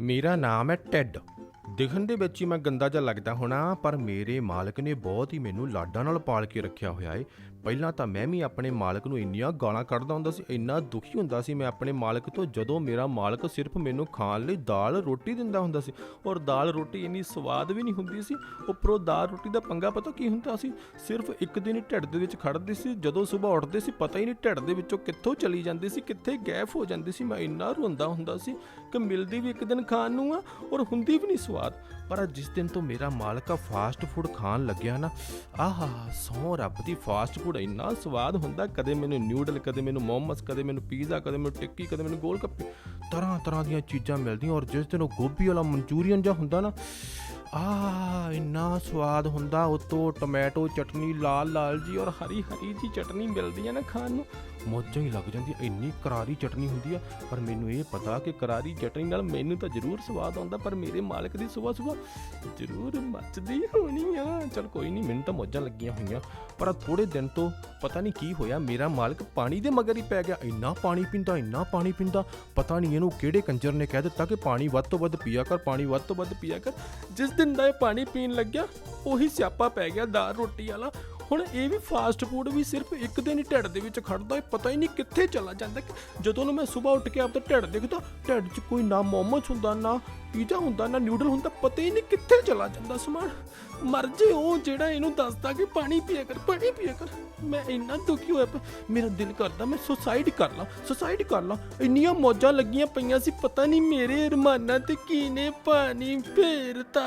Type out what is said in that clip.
ਮੇਰਾ ਨਾਮ ਹੈ ਟੈਡ। ਦਿਖਣ ਦੇ ਵਿੱਚ ਹੀ ਮੈਂ ਗੰਦਾ ਜਿਹਾ ਲੱਗਦਾ ਹੋਣਾ, ਪਰ ਮੇਰੇ ਮਾਲਕ ਨੇ ਬਹੁਤ ਹੀ ਮੈਨੂੰ ਲਾਡਾਂ ਨਾਲ ਪਾਲ ਕੇ ਰੱਖਿਆ ਹੋਇਆ ਏ। ਪਹਿਲਾਂ ਤਾਂ ਮੈਂ ਵੀ ਆਪਣੇ ਮਾਲਕ ਨੂੰ ਇੰਨੀਆਂ ਗਾਲਾਂ ਕੱਢਦਾ ਹੁੰਦਾ ਸੀ, ਇੰਨਾ ਦੁਖੀ ਹੁੰਦਾ ਸੀ ਮੈਂ ਆਪਣੇ ਮਾਲਕ ਤੋਂ, ਜਦੋਂ ਮੇਰਾ ਮਾਲਕ ਸਿਰਫ ਮੈਨੂੰ ਖਾਣ ਲਈ ਦਾਲ ਰੋਟੀ ਦਿੰਦਾ ਹੁੰਦਾ ਸੀ। ਔਰ ਦਾਲ ਰੋਟੀ ਇੰਨੀ ਸਵਾਦ ਵੀ ਨਹੀਂ ਹੁੰਦੀ ਸੀ, ਉੱਪਰੋਂ ਦਾਲ ਰੋਟੀ ਦਾ ਪੰਗਾ ਪਤਾ ਕੀ ਹੁੰਦਾ ਸੀ? ਸਿਰਫ ਇੱਕ ਦਿਨ ਹੀ ਢਿੱਡ ਦੇ ਵਿੱਚ ਖੜਦੀ ਸੀ, ਜਦੋਂ ਸਵੇਰ ਉੱਠਦੇ ਸੀ ਪਤਾ ਹੀ ਨਹੀਂ ਢਿੱਡ ਦੇ ਵਿੱਚੋਂ ਕਿੱਥੋਂ ਚਲੀ ਜਾਂਦੀ ਸੀ, ਕਿੱਥੇ ਗੈਪ ਹੋ ਜਾਂਦੀ ਸੀ, ਮੈਂ ਇੰਨਾ ਰੋਂਦਾ ਹੁੰਦਾ ਸੀ ਕਿ ਮਿਲਦੀ ਵੀ ਇੱਕ ਦਿਨ ਖਾਣ ਨੂੰ ਆ, ਔਰ ਹੁੰਦੀ ਵੀ ਨਹੀਂ ਸਵਾਦ। ਪਰ ਜਿਸ ਦਿਨ ਤੋਂ ਮੇਰਾ ਮਾਲਕ ਆ ਫਾਸਟ ਫੂਡ ਖਾਣ ਲੱਗਿਆ ਨਾ, ਆਹਾ, ਸੌ ਰੱਬ ਦੀ ਫਾਸਟ ਫੂਡ ਇੰਨਾ ਸਵਾਦ ਹੁੰਦਾ, ਕਦੇ ਮੈਨੂੰ ਨਿਊਡਲ ਕਦੇ ਮੈਨੂੰ ਮੋਮਸ, ਕਦੇ ਮੈਨੂੰ ਪੀਜ਼ਾ ਕਦੇ ਮੈਨੂੰ ਟਿੱਕੀ, ਕਦੇ ਮੈਨੂੰ ਗੋਲ ਗੱਪੇ ਤਰ੍ਹਾਂ ਤਰ੍ਹਾਂ ਦੀਆਂ ਚੀਜ਼ਾਂ ਮਿਲਦੀਆਂ ਔਰ ਜਿਸ ਦਿਨ ਉਹ ਗੋਭੀ ਵਾਲਾ ਮਨਚੂਰੀਅਨ ਜਾਂ ਹੁੰਦਾ ਨਾ ਆਹ, ਇੰਨਾ ਸਵਾਦ ਹੁੰਦਾ, ਉਤੋਂ ਟੋਮੈਟੋ ਚਟਨੀ ਲਾਲ ਲਾਲ ਜੀ ਔਰ ਹਰੀ ਹਰੀ ਜੀ ਚਟਨੀ ਮਿਲਦੀ ਹੈ ਨਾ ਖਾਣ ਨੂੰ। ਮੌਜਾਂ ਹੀ ਲੱਗ ਜਾਂਦੀ ਇੰਨੀ ਕਰਾਰੀ ਚਟਨੀ ਹੁੰਦੀ ਆ। ਪਰ ਮੈਨੂੰ ਇਹ ਪਤਾ ਕਿ ਕਰਾਰੀ ਚਟਨੀ ਨਾਲ ਮੈਨੂੰ ਤਾਂ ਜ਼ਰੂਰ ਸਵਾਦ ਆਉਂਦਾ, ਪਰ ਮੇਰੇ ਮਾਲਕ ਦੀ ਸਵੇਰ ਸਵੇਰ ਜ਼ਰੂਰ ਮੱਚਦੀ ਹੋਣੀ ਆ। ਚਲ ਕੋਈ ਨਹੀਂ, ਮੈਨੂੰ ਤਾਂ ਮੌਜਾਂ ਲੱਗੀਆਂ ਹੋਈਆਂ। ਪਰ ਥੋੜੇ ਦਿਨ ਤੋਂ ਪਤਾ ਨਹੀਂ ਕੀ ਹੋਇਆ, ਮੇਰਾ ਮਾਲਕ ਪਾਣੀ ਦੇ ਮਗਰ ਹੀ ਪੈ ਗਿਆ। ਇੰਨਾ ਪਾਣੀ ਪੀਂਦਾ, ਇੰਨਾ ਪਾਣੀ ਪੀਂਦਾ, ਪਤਾ ਨਹੀਂ ਇਹਨੂੰ ਕਿਹੜੇ ਕੰਜਰ ਨੇ ਕਹਿ ਦਿੱਤਾ ਕਿ ਪਾਣੀ ਵੱਧ ਤੋਂ ਵੱਧ ਪੀਆ ਕਰ, ਪਾਣੀ ਵੱਧ ਤੋਂ ਵੱਧ ਪੀਆ ਕਰ। ਜਿਸ ਦਿਨ ਦਾ ਇਹ ਪਾਣੀ ਪੀਣ ਲੱਗਿਆ ਉਹੀ ਸਿਆਪਾ ਪੈ ਗਿਆ ਦਾਲ ਰੋਟੀ ਵਾਲਾ। ਹੁਣ ਇਹ ਵੀ ਫਾਸਟ ਫੂਡ ਵੀ ਸਿਰਫ ਇੱਕ ਦਿਨ ਹੀ ਢਿੱਡ ਦੇ ਵਿੱਚ ਖੜਦਾ ਹੈ, ਪਤਾ ਹੀ ਨਹੀਂ ਕਿੱਥੇ ਚਲਾ ਜਾਂਦਾ। ਜਦੋਂ ਨੂੰ ਮੈਂ ਸਵੇਰ ਉੱਠ ਕੇ ਆਪਦਾ ਢਿੱਡ ਦੇਖਦਾ, ਢਿੱਡ 'ਚ ਕੋਈ ਨਾ ਮੋਮੋਸ ਹੁੰਦਾ, ਨਾ ਪੀਜ਼ਾ ਹੁੰਦਾ, ਨਾ ਨਿਊਡਲ ਹੁੰਦਾ, ਪਤਾ ਹੀ ਨਹੀਂ ਕਿੱਥੇ ਚਲਾ ਜਾਂਦਾ ਸਮਾਨ। ਮਰ ਜੇ ਉਹ ਜਿਹੜਾ ਇਹਨੂੰ ਦੱਸਦਾ ਕਿ ਪਾਣੀ ਪੀਆ ਕਰ, ਪਾਣੀ ਪੀਆ ਕਰ, ਮੈਂ ਇੰਨਾ ਦੁਖੀ ਹੋਇਆ ਮੇਰਾ ਦਿਲ ਕਰਦਾ ਮੈਂ ਸੁਸਾਈਡ ਕਰ ਲਾਂ ਸੁਸਾਈਡ ਕਰ ਲਾਂ। ਇੰਨੀਆਂ ਮੌਜਾਂ ਲੱਗੀਆਂ ਪਈਆਂ ਸੀ, ਪਤਾ ਨਹੀਂ ਮੇਰੇ ਅਰਮਾਨਾਂ ਤੇ ਕੀ ਨੇ ਪਾਣੀ ਫੇਰਤਾ।